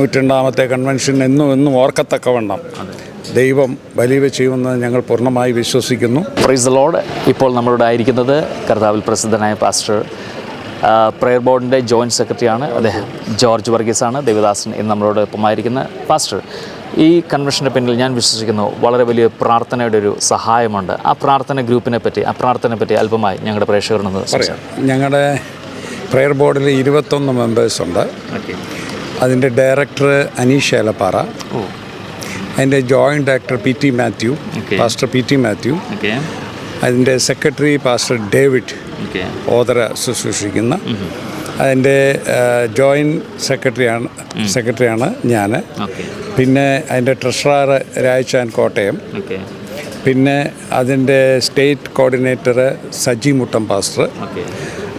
നൂറ്റിരണ്ടാമത്തെ convention എന്നും എന്നും ഓർക്കത്തക്കവണ്ണം ദൈവം വലിയ ചെയ്യുമെന്ന് ഞങ്ങൾ പൂർണമായി വിശ്വസിക്കുന്നു. പ്രൈസ് ലോഡ് ഇപ്പോൾ നമ്മളോട് ആയിരിക്കുന്നത് കർത്താവിൽ പ്രസിദ്ധനായ പാസ്റ്റർ പ്രയർ ബോർഡിന്റെ ജോയിന്റ് സെക്രട്ടറിയാണ് അദ്ദേഹം ജോർജ് വർഗീസാണ്. ദേവദാസൻ ഇന്ന് നമ്മളോട് ഒപ്പമായിരിക്കുന്ന പാസ്റ്റർ ഈ കൺവെൻഷന്റെ പിന്നിൽ ഞാൻ വിശ്വസിക്കുന്നു വളരെ വലിയ പ്രാർത്ഥനയുടെ ഒരു സഹായമുണ്ട്. ആ പ്രാർത്ഥന ഗ്രൂപ്പിനെ പറ്റി ആ പ്രാർത്ഥനയെ പറ്റി അല്പമായി ഞങ്ങളുടെ പറയാം. ഞങ്ങളുടെ പ്രെയർ ബോർഡിൽ ഇരുപത്തൊന്ന് മെമ്പേഴ്സ് ഉണ്ട്. ഓക്കെ അതിന്റെ ഡയറക്ടർ അനീഷ് ഏലപ്പാറ. അതിന്റെ joint director P T Mathew pastor P T Mathew അതിന്റെ സെക്രട്ടറി പാസ്റ്റർ ഡേവിഡ് ഓതര ശുശ്രൂഷിക്കുന്ന. അതിന്റെ ജോയിന്റ് സെക്രട്ടറിയാണ് സെക്രട്ടറിയാണ് ഞാൻ. പിന്നെ അതിന്റെ ട്രഷറർ രാജ്ചാൻ കോട്ടയം. പിന്നെ അതിന്റെ state coordinator Saji Muttam pastor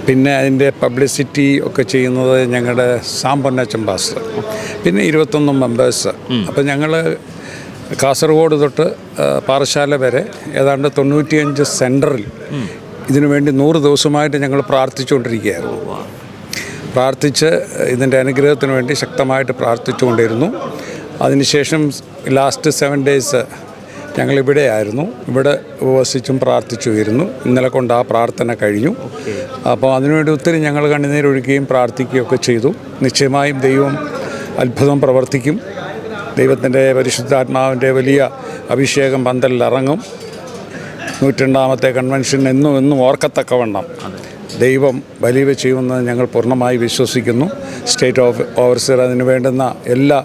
പിന്നെ അതിന്റെ പബ്ലിസിറ്റി ഒക്കെ ചെയ്യുന്നത് ഞങ്ങളുടെ സാമ്പന്ന പാസ്റ്റർ പിന്നെ ഇരുപത്തൊന്ന് മെമ്പേഴ്സ് അപ്പോൾ ഞങ്ങൾ കാസർഗോഡ് തൊട്ട് പാറശാല വരെ ഏതാണ്ട് തൊണ്ണൂറ്റിയഞ്ച് സെന്ററിൽ ഇതിനു വേണ്ടി നൂറ് ദിവസമായിട്ട് ഞങ്ങൾ പ്രാർത്ഥിച്ചുകൊണ്ടിരിക്കുകയായിരുന്നു. പ്രാർത്ഥിച്ച് ഇതിന്റെ അനുഗ്രഹത്തിന് വേണ്ടി ശക്തമായിട്ട് പ്രാർത്ഥിച്ചുകൊണ്ടിരുന്നു. അതിനുശേഷം ലാസ്റ്റ് സെവൻ ഡേയ്സ് ഞങ്ങളിവിടെ ആയിരുന്നു ഇവിടെ ഉപവസിച്ചും പ്രാർത്ഥിച്ചു വരുന്നു ഇന്നലെ കൊണ്ട് ആ പ്രാർത്ഥന കഴിഞ്ഞു. അപ്പോൾ അതിനുവേണ്ടി ഒത്തിരി ഞങ്ങൾ കണ്ണുനീരൊഴുക്കുകയും പ്രാർത്ഥിക്കുകയും ഒക്കെ ചെയ്തു. നിശ്ചയമായും ദൈവം അത്ഭുതം പ്രവർത്തിക്കും. ദൈവത്തിന്റെ പരിശുദ്ധാത്മാവിന്റെ വലിയ അഭിഷേകം പന്തലിൽ ഇറങ്ങും. നൂറ്റിരണ്ടാമത്തെ കൺവെൻഷൻ എന്നും എന്നും ഓർക്കത്തക്കവണ്ണം ദൈവം വലിയ ചെയ്യുമെന്ന് ഞങ്ങൾ പൂർണമായി വിശ്വസിക്കുന്നു. സ്റ്റേറ്റ് ഓഫ് ഓവർസിയർ അതിന് വേണ്ടുന്ന എല്ലാ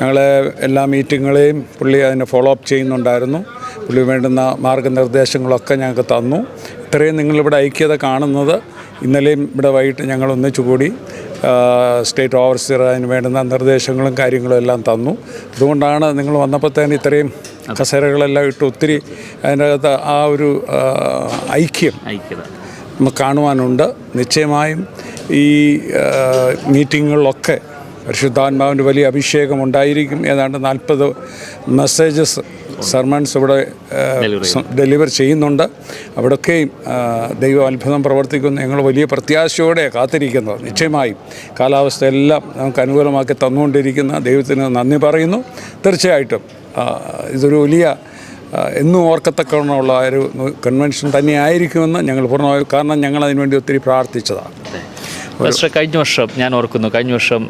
ഞങ്ങളെ എല്ലാ മീറ്റിങ്ങുകളെയും പുള്ളി അതിനെ ഫോളോ അപ്പ് ചെയ്യുന്നുണ്ടായിരുന്നു. പുള്ളി വേണ്ടുന്ന മാർഗനിർദ്ദേശങ്ങളൊക്കെ ഞങ്ങൾക്ക് തന്നു. ഇത്രയും നിങ്ങളിവിടെ ഐക്യത കാണുന്നത് ഇന്നലെയും ഇവിടെ വൈകിട്ട് ഞങ്ങൾ ഒന്നിച്ചു കൂടി സ്റ്റേറ്റ് ഓവർസിയർ അതിന് വേണ്ടുന്ന നിർദ്ദേശങ്ങളും കാര്യങ്ങളും എല്ലാം തന്നു. അതുകൊണ്ടാണ് നിങ്ങൾ വന്നപ്പോൾ തന്നെ ഇത്രയും കസേരകളെല്ലാം ഇട്ട് ഒത്തിരി അതിന്റെ അകത്ത് ആ ഒരു ഐക്യം നമുക്ക് കാണുവാനുണ്ട്. നിശ്ചയമായും ഈ മീറ്റിങ്ങുകളിലൊക്കെ പരിശുദ്ധാത്മാവിന്റെ വലിയ അഭിഷേകം ഉണ്ടായിരിക്കും ഏതാണ്ട് നാൽപ്പത് മെസ്സേജസ് സർമൺസ് ഇവിടെ ഡെലിവർ ചെയ്യുന്നുണ്ട്. അവിടെയൊക്കെയും ദൈവ ദൈവം അത്ഭുതം പ്രവർത്തിക്കുന്നു. ഞങ്ങൾ വലിയ പ്രത്യാശയോടെ കാത്തിരിക്കുന്നത് നിശ്ചയമായും കാലാവസ്ഥയെല്ലാം നമുക്ക് അനുകൂലമാക്കി തന്നുകൊണ്ടിരിക്കുന്ന. ദൈവത്തിന് നന്ദി പറയുന്നു. തീർച്ചയായിട്ടും ഇതൊരു വലിയ എന്നും ഓർക്കത്തക്കവണ്ണമുള്ള ഒരു കൺവെൻഷൻ തന്നെയായിരിക്കുമെന്ന് ഞങ്ങൾ പൂർണമായും കാരണം ഞങ്ങൾ അതിനുവേണ്ടി ഒത്തിരി പ്രാർത്ഥിച്ചതാണ്. പക്ഷേ കഴിഞ്ഞ വർഷം ഞാൻ ഓർക്കുന്നു കഴിഞ്ഞ വർഷം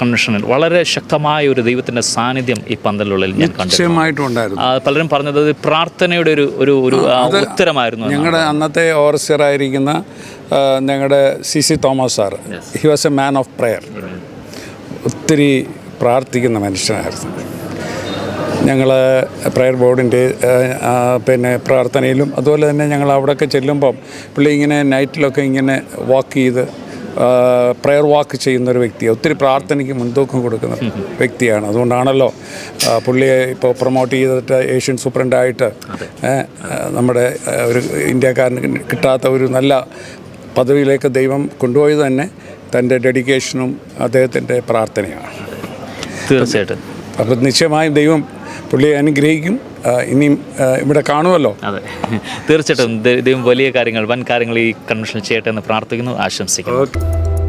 കൺവെൻഷനിൽ വളരെ ശക്തമായ ഒരു ദൈവത്തിന്റെ സാന്നിധ്യം ഈ പന്തലുള്ളിൽ ഞാൻ കണ്ടു നിശ്ചയമായിട്ടും ഉണ്ടായിരുന്നു പലരും പറഞ്ഞത് പ്രാർത്ഥനയുടെ ഒരു ഒരു ഒരു ഉത്തരമായിരുന്നു ഞങ്ങളുടെ അന്നത്തെ ഓർസറായിരിക്കുന്ന ആയിരിക്കുന്ന ഞങ്ങളുടെ C C Thomas sir he was a man of prayer ഒത്തിരി പ്രാർത്ഥിക്കുന്ന മനുഷ്യനായിരുന്നു. ഞങ്ങൾ പ്രയർ ബോർഡിന്റെ പിന്നെ പ്രാർത്ഥനയിലും അതുപോലെ തന്നെ ഞങ്ങൾ അവിടെയൊക്കെ ചെല്ലുമ്പം പുള്ളി ഇങ്ങനെ നൈറ്റിലൊക്കെ ഇങ്ങനെ വാക്ക് ചെയ്ത് പ്രയർ വാക്ക് ചെയ്യുന്ന ഒരു വ്യക്തിയാണ് ഒത്തിരി പ്രാർത്ഥനയ്ക്ക് മുൻതൂക്കം കൊടുക്കുന്ന വ്യക്തിയാണ്. അതുകൊണ്ടാണല്ലോ പുള്ളിയെ ഇപ്പോൾ പ്രൊമോട്ട് ചെയ്തിട്ട് ഏഷ്യൻ സൂപ്രണ്ടായിട്ട് നമ്മുടെ ഒരു ഇന്ത്യക്കാരന് കിട്ടാത്ത ഒരു നല്ല പദവിയിലേക്ക് ദൈവം കൊണ്ടുപോയത് തന്നെ തന്റെ ഡെഡിക്കേഷനും അദ്ദേഹത്തിന്റെ പ്രാർത്ഥനയാണ്. തീർച്ചയായിട്ടും. അപ്പം നിശ്ചയമായും ദൈവം പുള്ളിയെ അനുഗ്രഹിക്കും. ഇനിയും ഇവിടെ കാണുമല്ലോ. അതെ. തീർച്ചയായിട്ടും ദൈവം വലിയ കാര്യങ്ങൾ വൻ കാര്യങ്ങൾ ഈ കൺവെൻഷൻ ചെയ്യട്ടെ എന്ന് പ്രാർത്ഥിക്കുന്നു ആശംസിക്കുന്നു.